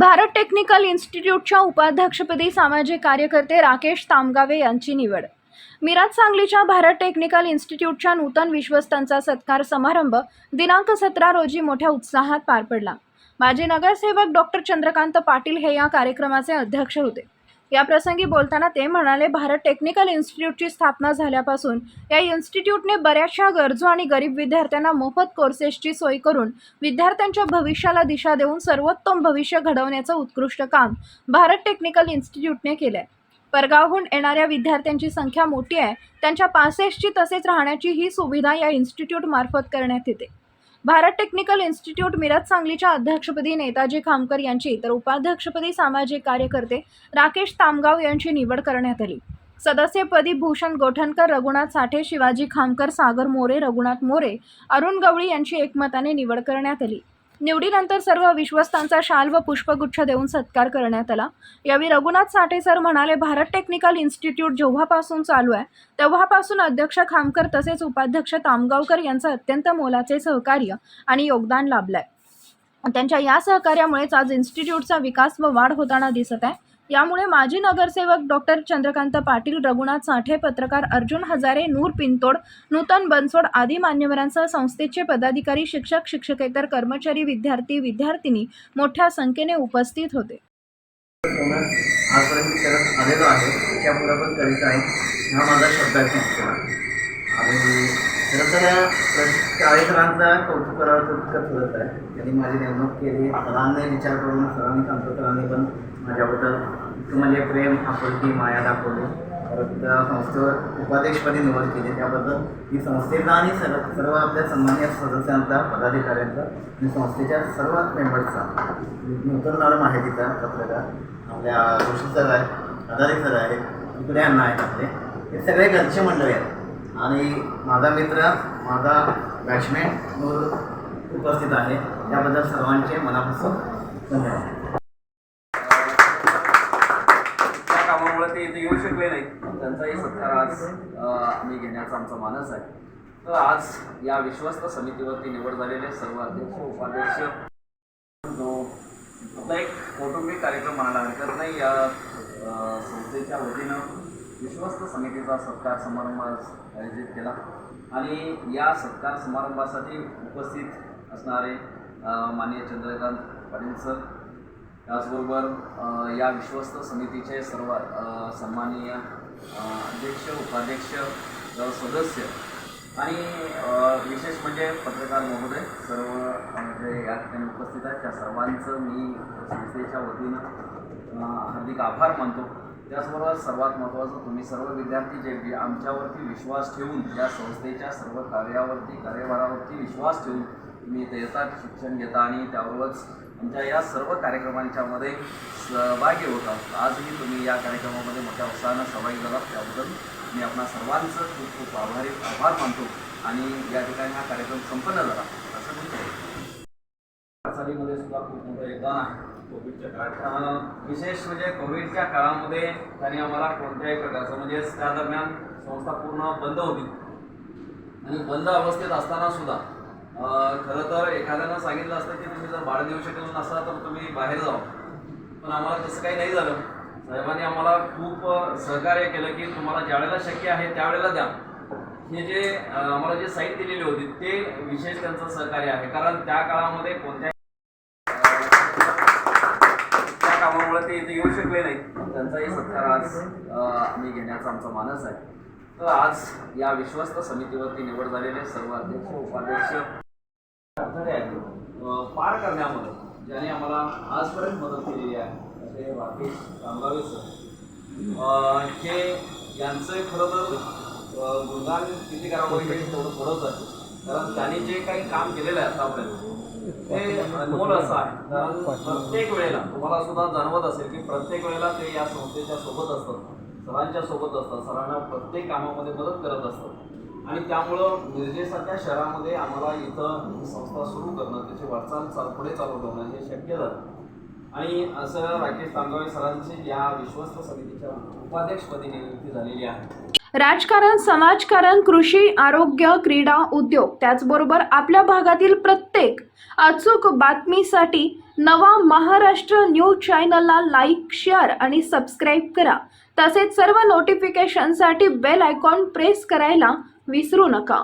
Bharat technical इन्स्टिट्यूटच्या उपाध्यक्षपदी सामाजिक कार्यकर्ते राकेश तामगावे यांची निवड. मिराज सांगलीच्या भारत टेक्निकल इन्स्टिट्यूटच्या नूतन विश्वस्तांचा सत्कार समारंभ दिनांक सतरा रोजी मोठ्या उत्साहात पार पडला. माजी नगरसेवक डॉक्टर चंद्रकांत पाटील हे या कार्यक्रमाचे अध्यक्ष होते. या प्रसंगी बोलताना ते म्हणाले भारत टेक्निकल इन्स्टिट्यूटची स्थापना झाल्यापासून या इन्स्टिट्यूटने बऱ्याचशा गरजू आणि गरीब विद्यार्थ्यांना मोफत कोर्सेसची सोय करून विद्यार्थ्यांच्या भविष्याला दिशा देऊन सर्वोत्तम भविष्य घडवण्याचं उत्कृष्ट काम भारत टेक्निकल इन्स्टिट्यूटने केलं आहे परगावहून येणाऱ्या विद्यार्थ्यांची संख्या मोठी आहे. त्यांच्या पासेसची तसेच राहण्याची ही सुविधा या इन्स्टिट्यूटमार्फत करण्यात येते. भारत टेक्निकल इन्स्टिट्यूट मिरज सांगलीच्या अध्यक्षपदी नेताजी खामकर यांची तर उपाध्यक्षपदी सामाजिक कार्यकर्ते राकेश तामगाव यांची निवड करण्यात आली. सदस्यपदी भूषण गोठणकर रघुनाथ साठे शिवाजी खामकर सागर मोरे रघुनाथ मोरे अरुण गवळी यांची एकमताने निवड करण्यात आली. निवडीनंतर सर्व विश्वस्तांचा शाल व पुष्पगुच्छ देऊन सत्कार करण्यात आला. यावेळी रघुनाथ साठे सर म्हणाले भारत टेक्निकल इन्स्टिट्यूट जेव्हापासून चालू आहे तेव्हापासून अध्यक्ष खामकर तसेच उपाध्यक्ष तामगावकर यांचं अत्यंत मोलाचे सहकार्य आणि योगदान लाभलं आहे त्यांच्या या सहकार्यामुळेच आज इन्स्टिट्यूटचा विकास व वाढ होताना दिसत आहे. यामुळे माजी नगरसेवक डॉक्टर चंद्रकांत पाटील रघुनाथ साठे पत्रकार अर्जुन हजारे नूर पिंतोड नूतन बनसोड आदी मान्यवरांसह संस्थेचे पदाधिकारी शिक्षक शिक्षकेतर कर्मचारी विद्यार्थी विद्यार्थिनी मोठ्या संख्येने उपस्थित होते. आजपर्यंत करत आलेलो आहे. त्यापुढे पण करीत आहे. हा माझा शब्दाची आहे. आणि खरं तर चाळीसरांचा कौतुक करावं इतकं ठरत आहे. त्यांनी माझी नेमणूक केली. सरांनी विचार करून सरांनी कांतकरांनी पण माझ्याबद्दल इतकं म्हणजे प्रेम आपुलकी माया दाखवली. परत त्या संस्थेवर उपाध्यक्षपदी निवड केली. त्याबद्दल ही संस्थेचा आणि सर्व सर्व आपल्या सन्मान्य सदस्यांचा पदाधिकाऱ्यांचा आणि संस्थेच्या सर्व मेंबर्सचा नूतन मॅडम आहे तिथं पत्रकार आपल्या जोशी सर आहेत अदारी सर आहेत इकडे अण्णा आहेत आपले. हे सगळे घरचे मंडळी आहेत. आणि माझा मित्र माझा बॅट्समॅन उपस्थित आहे. त्याबद्दल सर्वांचे मनापासून धन्यवाद. त्या कामामुळे ते इथे येऊ शकले नाही. त्यांचाही सत्कार आज आम्ही घेण्याचा आमचा मानस आहे. तर आज या विश्वस्त समितीवरती निवड झालेले सर्व अध्यक्ष उपाध्यक्ष जो आपला एक कौटुंबिक कार्यक्रम म्हणायला हरकत नाही. या संस्थेच्या वतीनं विश्वस्त समितीचा सत्कार समारंभ आयोजित केला. आणि या सत्कार समारंभासाठी उपस्थित असणारे माननीय चंद्रकांत पाटील सर त्याचबरोबर या विश्वस्त समितीचे सर्व सन्माननीय अध्यक्ष उपाध्यक्ष सदस्य आणि विशेष म्हणजे पत्रकार महोदय सर्व जे या ठिकाणी उपस्थित आहेत त्या सर्वांचं मी संस्थेच्या वतीनं हार्दिक आभार मानतो. त्याचबरोबर सर्वात महत्त्वाचं तुम्ही सर्व विद्यार्थी जे आमच्यावरती विश्वास ठेवून या संस्थेच्या सर्व कार्यावरती कार्यभारावरती विश्वास ठेवून तुम्ही इथे येतात शिक्षण घेता आणि त्याबरोबरच आमच्या या सर्व कार्यक्रमांच्या मध्ये सहभागी आहोत. आजही तुम्ही या कार्यक्रमामध्ये मोठ्या उत्साहानं सहभागी झालात. त्याबद्दल मी आपणा सर्वांचं खूप खूप आभारी आभार मानतो आणि या ठिकाणी हा कार्यक्रम संपन्न झाला. असं म्हणतो हालचालीमध्ये सुद्धा खूप मोठं योगदान आहे. विशेष म्हणजे कोविडच्या काळामध्ये त्यांनी आम्हाला कोणत्याही प्रकारचं म्हणजे त्या दरम्यान संस्था पूर्ण बंद होती. आणि बंद अवस्थेत असताना सुद्धा खरं तर एखाद्यानं सांगितलं असतं की तुम्ही जर बाळ देऊ शकत नसता तर तुम्ही बाहेर जावा. पण आम्हाला तसं काही नाही झालं. साहेबांनी आम्हाला खूप सहकार्य केलं की तुम्हाला ज्यावेळेला शक्य आहे त्यावेळेला द्या. हे जे आम्हाला जे साईट दिलेली होती ते विशेष त्यांचं सहकार्य आहे. कारण त्या काळामध्ये कोणत्या त्या ते इथे येऊ शकले नाही त्यांचाही सत्कार आज आम्ही घेण्याचा आमचा मानस आहे. तर आज या विश्वस्त समितीवरती निवड झालेले सर्व अध्यक्ष उपाध्यक्ष अडथळे आहेत पार करण्यामध्ये ज्याने आम्हाला आजपर्यंत मदत केलेली आहे असे राकेश कामगावे सर. हे यांचं खरं तर गुणगान किती करावं हे थोडं थोडंच आहे. कारण त्यांनी जे काही काम केलेलं आहे आतापर्यंत ते अनमोल असं आहे. प्रत्येक वेळेला तुम्हाला सुद्धा जाणवत असेल की प्रत्येक वेळेला ते या संस्थेच्या सोबत असतात. सरांच्या सोबत असतात. सरांना प्रत्येक कामामध्ये मदत करत असतात. आणि त्यामुळं मिरजेसारख्या शहरामध्ये आम्हाला इथं ही संस्था सुरू करणं त्याची वाटचाल चाल पुढे चालू करणं हे शक्य झालं. आणि असं राकेश तांगवे सरांची या विश्वस्त समितीच्या उपाध्यक्षपदी नियुक्ती झालेली आहे. राजकारण समाजकारण कृषी आरोग्य क्रीडा उद्योग त्याचबरोबर आपल्या भागातील प्रत्येक अचूक बातमीसाठी नवा महाराष्ट्र न्यूज चॅनलला लाईक शेअर आणि सबस्क्राईब करा. तसेच सर्व नोटिफिकेशनसाठी बेल आयकॉन प्रेस करायला विसरू नका.